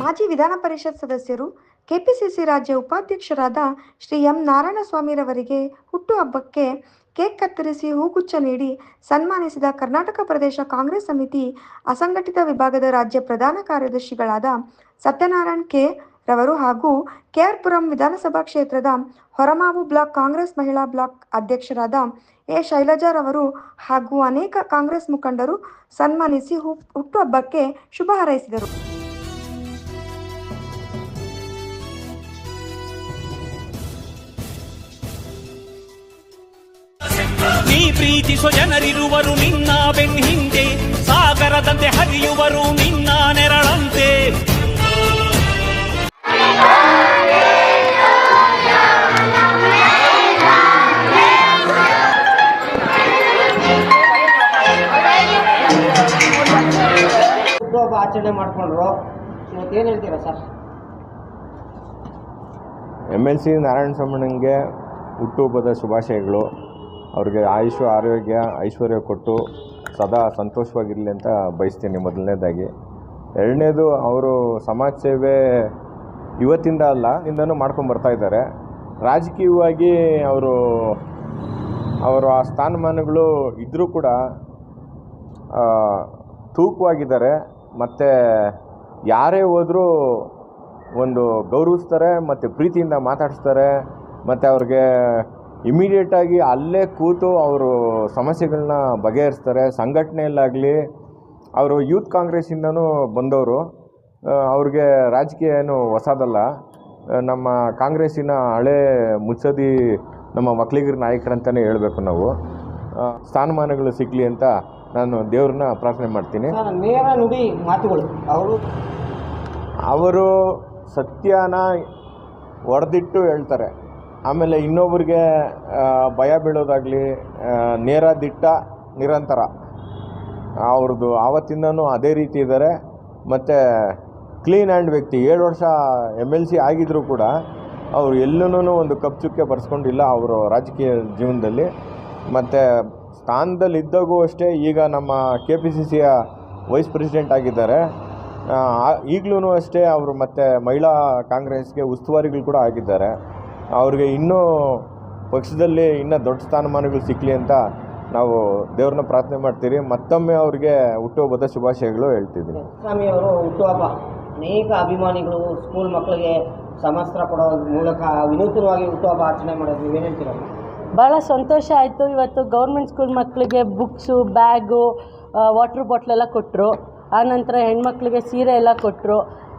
ಮಾಜಿ ವಿಧಾನ ಪರಿಷತ್ ಸದಸ್ಯರು ಕೆಪಿಸಿಸಿ ರಾಜ್ಯ ಉಪಾಧ್ಯಕ್ಷರಾದ ಶ್ರೀ ಎಂ ನಾರಾಯಣಸ್ವಾಮಿರವರಿಗೆ ಹುಟ್ಟುಹಬ್ಬಕ್ಕೆ ಕೇಕ್ ಕತ್ತರಿಸಿ ಹೂಗುಚ್ಛ ನೀಡಿ ಸನ್ಮಾನಿಸಿದ ಕರ್ನಾಟಕ ಪ್ರದೇಶ ಕಾಂಗ್ರೆಸ್ ಸಮಿತಿ ಅಸಂಘಟಿತ ವಿಭಾಗದ ರಾಜ್ಯ ಪ್ರಧಾನ ಕಾರ್ಯದರ್ಶಿಗಳಾದ ಸತ್ಯನಾರಾಯಣ್ ಕೆ ರವರು ಹಾಗೂ ಕೆಆರ್ಪುರಂ ವಿಧಾನಸಭಾ ಕ್ಷೇತ್ರದ ಹೊರಮಾವು ಬ್ಲಾಕ್ ಕಾಂಗ್ರೆಸ್ ಮಹಿಳಾ ಬ್ಲಾಕ್ ಅಧ್ಯಕ್ಷರಾದ ಎ ಶೈಲಜಾರವರು ಹಾಗೂ ಅನೇಕ ಕಾಂಗ್ರೆಸ್ ಮುಖಂಡರು ಸನ್ಮಾನಿಸಿ ಹುಟ್ಟುಹಬ್ಬಕ್ಕೆ ಶುಭ ಹಾರೈಸಿದರು. ನೀ ಪ್ರೀತಿಸೋ ಜನರಿರುವರು ನಿನ್ನ ಬೆನ್ ಹಿಂದೆ ಸಾಗರದಂತೆ ಹರಿಯುವರು ನಿನ್ನ ನೆರಳಂತೆ. ಹುಟ್ಟುಹಬ್ಬ ಆಚರಣೆ ಮಾಡಿಕೊಂಡ್ರು. ಇವತ್ತೇನು ಏನು ಹೇಳ್ತೀರಾ sir? M L C Narayana ಸ್ವಾಮಣ್ಣಂಗೆ ಹುಟ್ಟುಹಬ್ಬದ ಶುಭಾಶಯಗಳು. ಅವ್ರಿಗೆ ಆಯುಷು, ಆರೋಗ್ಯ, ಐಶ್ವರ್ಯ ಕೊಟ್ಟು ಸದಾ ಸಂತೋಷವಾಗಿರಲಿ ಅಂತ ಬಯಸ್ತೀನಿ ಮೊದಲನೇದಾಗಿ. ಎರಡನೇದು, ಅವರು ಸಮಾಜ ಸೇವೆ ಇವತ್ತಿಂದ ಅಲ್ಲ ಇಂದನೂ ಮಾಡ್ಕೊಂಡು ಬರ್ತಾ ಇದ್ದಾರೆ. ರಾಜಕೀಯವಾಗಿ ಅವರು ಅವರು ಆ ಸ್ಥಾನಮಾನಗಳು ಇದ್ದರೂ ಕೂಡ ತೂಕವಾಗಿದ್ದಾರೆ. ಮತ್ತು ಯಾರೇ ಹೋದರೂ ಒಂದು ಗೌರವಿಸ್ತಾರೆ, ಮತ್ತು ಪ್ರೀತಿಯಿಂದ ಮಾತಾಡಿಸ್ತಾರೆ, ಮತ್ತು ಅವ್ರಿಗೆ ಇಮಿಡಿಯೇಟಾಗಿ ಅಲ್ಲೇ ಕೂತು ಅವರು ಸಮಸ್ಯೆಗಳನ್ನ ಬಗೆಹರಿಸ್ತಾರೆ. ಸಂಘಟನೆಯಲ್ಲಾಗಲಿ ಅವರು ಯೂತ್ ಕಾಂಗ್ರೆಸ್ಸಿಂದನೂ ಬಂದವರು. ಅವ್ರಿಗೆ ರಾಜಕೀಯ ಏನು ಹೊಸದಲ್ಲ. ನಮ್ಮ ಕಾಂಗ್ರೆಸ್ಸಿನ ಹಳೆ ಮುತ್ಸದಿ ನಮ್ಮ ಮಕ್ಕಳಿಗರ ನಾಯಕರಂತಲೇ ಹೇಳಬೇಕು ನಾವು. ಸ್ಥಾನಮಾನಗಳು ಸಿಗಲಿ ಅಂತ ನಾನು ದೇವ್ರನ್ನ ಪ್ರಾರ್ಥನೆ ಮಾಡ್ತೀನಿ. ನೇರ ನುಡಿ ಮಾತುಗಳು. ಅವರು ಅವರು ಸತ್ಯನ ಹೊಡೆದಿಟ್ಟು ಹೇಳ್ತಾರೆ. ಆಮೇಲೆ ಇನ್ನೊಬ್ರಿಗೆ ಭಯ ಬೀಳೋದಾಗಲಿ ನೇರ ದಿಟ್ಟ ನಿರಂತರ. ಅವ್ರದ್ದು ಆವತ್ತಿಂದನೂ ಅದೇ ರೀತಿ ಇದ್ದಾರೆ. ಮತ್ತು ಕ್ಲೀನ್ ಆ್ಯಂಡ್ ವ್ಯಕ್ತಿ, ಏಳು ವರ್ಷ ಎಂ ಎಲ್ ಸಿ ಆಗಿದ್ದರೂ ಕೂಡ ಅವರು ಎಲ್ಲೂ ಒಂದು ಕಪ್ ಚುಕ್ಕೆ ಬರ್ಸ್ಕೊಂಡಿಲ್ಲ ಅವರು ರಾಜಕೀಯ ಜೀವನದಲ್ಲಿ. ಮತ್ತು ಸ್ಥಾನದಲ್ಲಿದ್ದಾಗೂ ಅಷ್ಟೇ ಈಗ ನಮ್ಮ ಕೆ ಪಿ ಸಿ ಸಿಯ ವೈಸ್ ಪ್ರೆಸಿಡೆಂಟ್ ಆಗಿದ್ದಾರೆ. ಈಗಲೂ ಅಷ್ಟೇ ಅವರು ಮತ್ತು ಮಹಿಳಾ ಕಾಂಗ್ರೆಸ್ಗೆ ಉಸ್ತುವಾರಿಗಳು ಕೂಡ ಆಗಿದ್ದಾರೆ. ಅವ್ರಿಗೆ ಇನ್ನೂ ಪಕ್ಷದಲ್ಲಿ ಇನ್ನೂ ದೊಡ್ಡ ಸ್ಥಾನಮಾನಗಳು ಸಿಕ್ಕಲಿ ಅಂತ ನಾವು ದೇವ್ರನ್ನ ಪ್ರಾರ್ಥನೆ ಮಾಡ್ತೀರಿ. ಮತ್ತೊಮ್ಮೆ ಅವ್ರಿಗೆ ಹುಟ್ಟುಹಬ್ಬದ ಶುಭಾಶಯಗಳು ಹೇಳ್ತಿದ್ದೀನಿ. ಸ್ವಾಮಿ ಅವರು ಹುಟ್ಟುಹಬ್ಬ ಅನೇಕ ಅಭಿಮಾನಿಗಳು ಸ್ಕೂಲ್ ಮಕ್ಕಳಿಗೆ ಸಮಸ್ತ್ರ ಕೊಡೋ ಮೂಲಕ ವಿನೂತನವಾಗಿ ಹುಟ್ಟುಹಬ್ಬ ಆಚರಣೆ ಮಾಡೋದು ನೀವೇನು ಹೇಳ್ತೀರಾ? ಭಾಳ ಸಂತೋಷ ಆಯಿತು. ಇವತ್ತು ಗೌರ್ಮೆಂಟ್ ಸ್ಕೂಲ್ ಮಕ್ಕಳಿಗೆ ಬುಕ್ಸು ಬ್ಯಾಗು ವಾಟ್ರ್ ಬಾಟ್ಲೆಲ್ಲ ಕೊಟ್ಟರು ಆನಂತರ ಹೆಣ್ಮಕ್ಳಿಗೆ ಸೀರೆ ಎಲ್ಲ ಕೊಟ್ಟರು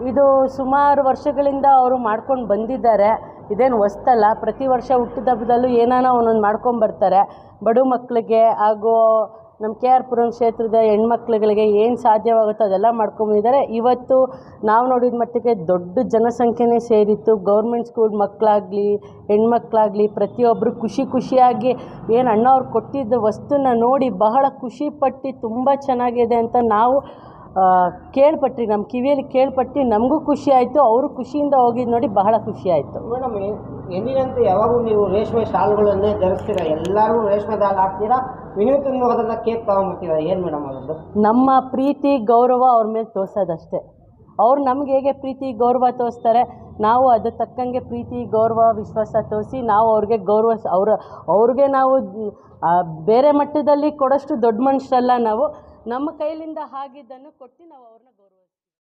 ಇದು ಸುಮಾರು ವರ್ಷಗಳಿಂದ ಅವರು ಮಾಡ್ಕೊಂಡು ಬಂದಿದ್ದಾರೆ. ಇದೇನು ಹೊಸ್ತಲ್ಲ, ಪ್ರತಿ ವರ್ಷ ಹುಟ್ಟಿದ ಹಬ್ಬದಲ್ಲೂ ಏನಾನ ಒಂದೊಂದು ಮಾಡ್ಕೊಂಬರ್ತಾರೆ ಬಡ ಮಕ್ಕಳಿಗೆ ಹಾಗೂ ನಮ್ಮ ಕೆ ಆರ್ ಪುರಂ ಕ್ಷೇತ್ರದ ಹೆಣ್ಮಕ್ಳುಗಳಿಗೆ ಏನು ಸಾಧ್ಯವಾಗುತ್ತೋ ಅದೆಲ್ಲ ಮಾಡ್ಕೊಂಬಂದಿದ್ದಾರೆ ಇವತ್ತು ನಾವು ನೋಡಿದ ಮಟ್ಟಿಗೆ ದೊಡ್ಡ ಜನಸಂಖ್ಯೆನೇ ಸೇರಿತ್ತು. ಗೌರ್ಮೆಂಟ್ ಸ್ಕೂಲ್ ಮಕ್ಕಳಾಗಲಿ ಹೆಣ್ಮಕ್ಳಾಗಲಿ ಪ್ರತಿಯೊಬ್ಬರು ಖುಷಿ ಖುಷಿಯಾಗಿ ಏನು ಅಣ್ಣ ಅವ್ರು ಕೊಟ್ಟಿದ್ದ ವಸ್ತುನ ನೋಡಿ ಬಹಳ ಖುಷಿಪಟ್ಟು ತುಂಬ ಚೆನ್ನಾಗಿದೆ ಅಂತ ನಾವು ಕೇಳ್ಪಟ್ರಿ ನಮ್ಮ ಕಿವಿಯಲ್ಲಿ ಕೇಳ್ಪಟ್ಟು ನಮಗೂ ಖುಷಿ ಆಯಿತು ಅವರು ಖುಷಿಯಿಂದ ಹೋಗಿದ್ದು ನೋಡಿ ಬಹಳ ಖುಷಿ ಆಯಿತು. ಮೇಡಮ್ ಎಂದಿನಂತೆ ಯಾವಾಗಲೂ ನೀವು ರೇಷ್ಮೆ ಶಾಲುಗಳನ್ನೇ ಧರಿಸ್ತೀರಾ? ಎಲ್ಲರಿಗೂ ರೇಷ್ಮೆ ದಾಲ್ ಹಾಕ್ತೀರಾ? ವಿನೂತನವಾದ ಕೇಕ್ ತಗೊಂಡ್ಬಿಡ್ತೀರಾ ಏನು ಮೇಡಮ್ ಅದೊಂದು ನಮ್ಮ ಪ್ರೀತಿ ಗೌರವ ಅವ್ರ ಮೇಲೆ ತೋರಿಸೋದಷ್ಟೇ. ಅವ್ರು ನಮ್ಗೆ ಹೇಗೆ ಪ್ರೀತಿ ಗೌರವ ತೋರಿಸ್ತಾರೆ ನಾವು ಅದಕ್ಕೆ ತಕ್ಕಂಗೆ ಪ್ರೀತಿ ಗೌರವ ವಿಶ್ವಾಸ ತೋರಿಸಿ ನಾವು ಅವ್ರಿಗೆ ಗೌರವ ಅವ್ರ ಅವ್ರಿಗೆ ನಾವು ಬೇರೆ ಮಟ್ಟದಲ್ಲಿ ಕೊಡೋಷ್ಟು ದೊಡ್ಡ ಮನುಷ್ಯರಲ್ಲ ನಾವು ನಮ್ಮ ಕೈಲಿಂದ ಆಗಿದ್ದನ್ನು ಕೊಟ್ಟು ನಾವು ಅವ್ರನ್ನ